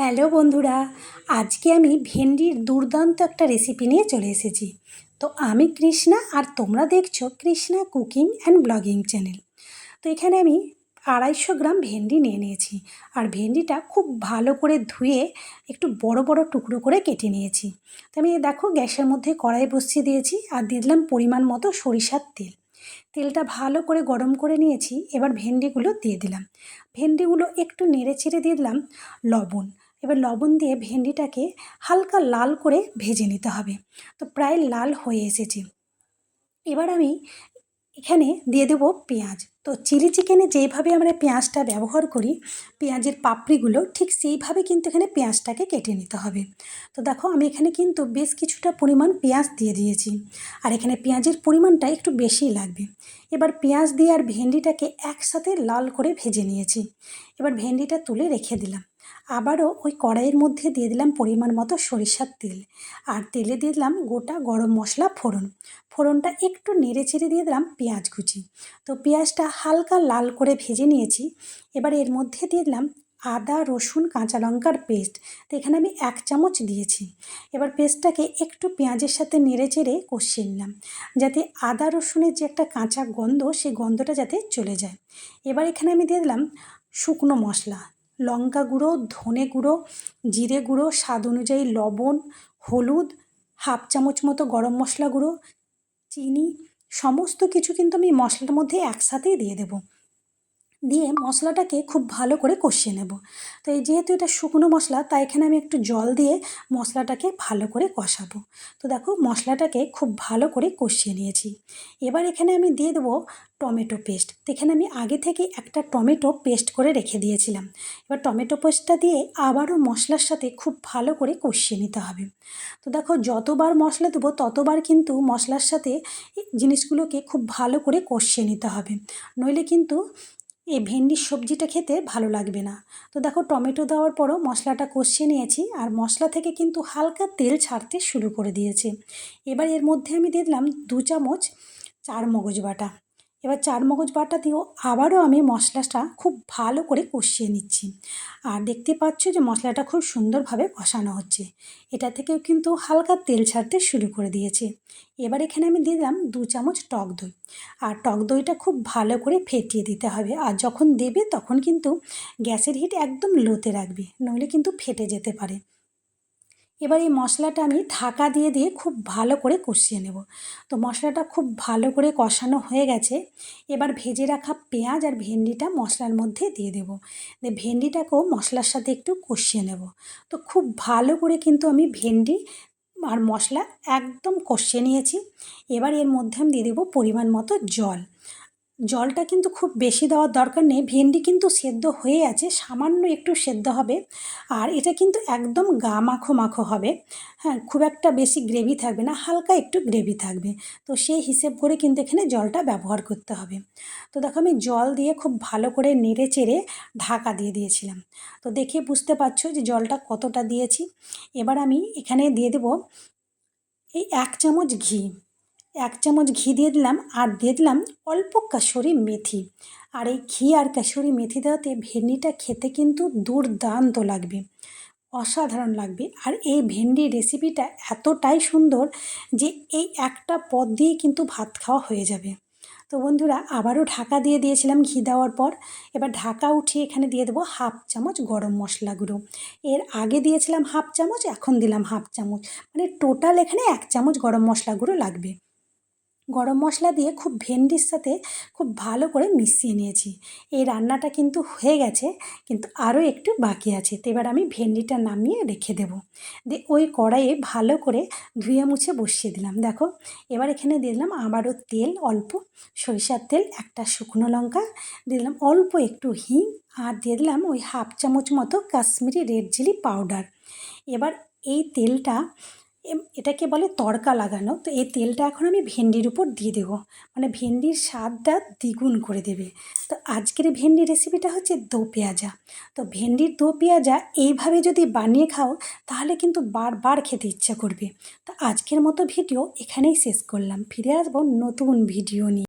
Hello বন্ধুরা, আজকে আমি ভেন্ডির দুর্দান্ত একটা রেসিপি নিয়ে চলে এসেছি। তো আমি কৃষ্ণা আর তোমরা দেখছ Krishna cooking and blogging channel. তো এখানে আমি আড়াইশো গ্রাম ভেন্ডি নিয়ে নিয়েছি আর ভেন্ডিটা খুব ভালো করে ধুয়ে একটু বড় বড় টুকরো করে কেটে নিয়েছি। তো আমি দেখো গ্যাসের মধ্যে কড়াই বসিয়ে দিয়েছি আর দিয়ে দিলাম পরিমাণ মতো সরিষার তেল। তেলটা ভালো করে গরম করে নিয়েছি, এবার ভেন্ডিগুলো দিয়ে দিলাম। ভেন্ডিগুলো একটু নেড়ে চেড়ে দিয়ে দিলাম লবণ। এবার লবণ দিয়ে ভেন্ডিটাকে হালকা লাল করে ভেজে নিতে হবে। তো প্রায় লাল হয়ে এসেছে। এবার আমি এখানে দিয়ে দেবো পেঁয়াজ। তো চিলি চিকেনে যেইভাবে আমরা পেঁয়াজটা ব্যবহার করি, পেঁয়াজের পাপড়িগুলো ঠিক সেইভাবে কিন্তু এখানে পেঁয়াজটাকে কেটে নিতে হবে। তো দেখো আমি এখানে কিন্তু বেশ কিছুটা পরিমাণ পেঁয়াজ দিয়ে দিয়েছি। আর এখানে পেঁয়াজের পরিমাণটা একটু বেশিই লাগবে। এবার পেঁয়াজ দিয়ে আর ভেন্ডিটাকে একসাথে লাল করে ভেজে নিয়েছি। এবার ভেন্ডিটা তুলে রেখে দিলাম। আবারও ওই কড়াইয়ের মধ্যে দিয়ে দিলাম পরিমাণ মতো সরিষার তেল। আর তেলে দিয়ে দিলাম গোটা গরম মশলা ফোড়ন। ফোড়নটা একটু নেড়ে চেড়ে দিয়ে দিলাম পেঁয়াজ কুচি। তো পেঁয়াজটা হালকা লাল করে ভেজে নিয়েছি। এবার এর মধ্যে দিলাম আদা, রসুন, কাঁচা লঙ্কার পেস্ট। তো এখানে আমি এক চামচ দিয়েছি। এবার পেস্টটাকে একটু পেঁয়াজের সাথে নেড়ে চেড়ে কষিয়ে নিলাম, যাতে আদা, রসুনের যে একটা কাঁচা গন্ধ, সেই গন্ধটা যাতে চলে যায়। এবার এখানে আমি দিয়ে দিলাম শুকনো মশলা, লঙ্কা গুঁড়ো, ধনে গুঁড়ো, জিরে গুঁড়ো, স্বাদ অনুযায়ী লবণ, হলুদ, হাফ চামচ মতো গরম মশলা গুঁড়ো, চিনি সমস্ত কিছু কিন্তু আমি মশলার মধ্যে একসাথেই দিয়ে দেবো। দিয়ে মশলাটাকে খুব ভালো করে কষিয়ে নেব। তো এই যেহেতু এটা শুকনো মশলা, তাই এখানে আমি একটু জল দিয়ে মশলাটাকে ভালো করে কষাবো। তো দেখো, মশলাটাকে খুব ভালো করে কষিয়ে নিয়েছি। এবার এখানে আমি দিয়ে দেবো টমেটো পেস্ট। তো এখানে আমি আগে থেকে একটা টমেটো পেস্ট করে রেখে দিয়েছিলাম। এবার টমেটো পেস্টটা দিয়ে আবারও মশলার সাথে খুব ভালো করে কষিয়ে নিতে হবে। তো দেখো, যতবার মশলা দেবো, ততবার কিন্তু মশলার সাথে জিনিসগুলোকে খুব ভালো করে কষিয়ে নিতে হবে। নইলে কিন্তু এই ভেন্ডির সবজিটা খেতে ভালো লাগবে না। তো দেখো টমেটো দেওয়ার পরও মশলাটা কষিয়ে নিয়েছি আর মশলা থেকে কিন্তু হালকা তেল ছাড়তে শুরু করে দিয়েছে। এবার এর মধ্যে আমি দিয়ে দিলাম দু চামচ চার মগজ বাটা। এবার চার মগজ বাটা দিয়েও আবারও আমি মশলাটা খুব ভালো করে কষিয়ে নিচ্ছি। আর দেখতে পাচ্ছ যে মশলাটা খুব সুন্দরভাবে কষানো হচ্ছে। এটা থেকেও কিন্তু হালকা তেল ছাড়তে শুরু করে দিয়েছে। এবার এখানে আমি দিয়ে দিলাম দু চামচ টক দই। আর টক দইটা খুব ভালো করে ফেটিয়ে দিতে হবে। আর যখন দেবে তখন কিন্তু গ্যাসের হিট একদম লোতে রাখবে। নইলে কিন্তু ফেটে যেতে পারে। এবার এই মশলাটা আমি ঢাকা দিয়ে দিয়ে খুব ভালো করে কষিয়ে নেব। তো মশলাটা খুব ভালো করে কষানো হয়ে গেছে। এবার ভেজে রাখা পেঁয়াজ আর ভেন্ডিটা মশলার মধ্যে দিয়ে দেবো। ভেন্ডিটাকেও মশলার সাথে একটু কষিয়ে নেব। তো খুব ভালো করে কিন্তু আমি ভেন্ডি আর মশলা একদম কষিয়ে নিয়েছি। এবার এর মধ্যে আমি দিয়ে দেবো পরিমাণ মতো জল। জলটা কিন্তু খুব বেশি দেওয়ার দরকার নেই। ভেন্ডি কিন্তু সেদ্ধ হয়ে আছে, সামান্য একটু সেদ্ধ হবে। আর এটা কিন্তু একদম গা মাখো মাখো হবে। হ্যাঁ খুব একটা বেশি গ্রেভি থাকবে না, হালকা একটু গ্রেভি থাকবে। তো সেই হিসেব করে কিন্তু এখানে জলটা ব্যবহার করতে হবে। তো দেখো আমি জল দিয়ে খুব ভালো করে নেড়ে চেড়ে ঢাকা দিয়ে দিয়েছিলাম। তো দেখে বুঝতে পারছ যে জলটা কতটা দিয়েছি। এবার আমি এখানে দিয়ে দেবো এই এক চামচ ঘি। এক চামচ ঘি দিয়ে দিলাম আর দিয়ে দিলাম অল্প কাসুরি মেথি। আর এই ঘি আর কাসুরি মেথি দেওয়াতে ভেন্ডিটা খেতে কিন্তু দুর্দান্ত লাগবে, অসাধারণ লাগবে। আর এই ভেন্ডি রেসিপিটা এতটাই সুন্দর যে এই একটা পদ দিয়ে কিন্তু ভাত খাওয়া হয়ে যাবে। তো বন্ধুরা, আবারও ঢাকা দিয়ে দিয়েছিলাম ঘি দেওয়ার পর। এবার ঢাকা উঠিয়ে এখানে দিয়ে দেবো হাফ চামচ গরম মশলা গুঁড়ো। এর আগে দিয়েছিলাম হাফ চামচ, এখন দিলাম হাফ চামচ। মানে টোটাল এখানে এক চামচ গরম মশলা গুঁড়ো লাগবে। গরম মশলা দিয়ে খুব ভেন্ডির সাথে খুব ভালো করে মিশিয়ে নিয়েছি। এই রান্নাটা কিন্তু হয়ে গেছে, কিন্তু আরও একটু বাকি আছে। তো এবার আমি ভেন্ডিটা নামিয়ে রেখে দেব। দিয়ে ওই কড়াইয়ে ভালো করে ধুয়ে মুছে বসিয়ে দিলাম। দেখো, এবার এখানে দিয়ে দিলাম আবারও তেল, অল্প সরিষার তেল, একটা শুকনো লঙ্কা, দিয়ে দিলাম অল্প একটু হিং, আর দিয়ে দিলাম ওই হাফ চামচ মতো কাশ্মীরি রেড চিলি পাউডার। এবার এই তেলটা এটাকে বলে তড়কা লাগানো। তো এই তেলটা এখন আমি ভেন্ডির উপর দিয়ে দেবো। মানে ভেন্ডির স্বাদটা দ্বিগুণ করে দেবে। তো আজকের ভেন্ডি রেসিপিটা হচ্ছে দো পেঁয়াজা। তো ভেন্ডির দো পেঁয়াজা এইভাবে যদি বানিয়ে খাও, তাহলে কিন্তু বারবার খেতে ইচ্ছা করবে। তো আজকের মতো ভিডিও এখানেই শেষ করলাম। ফিরে আসব নতুন ভিডিও নিয়ে।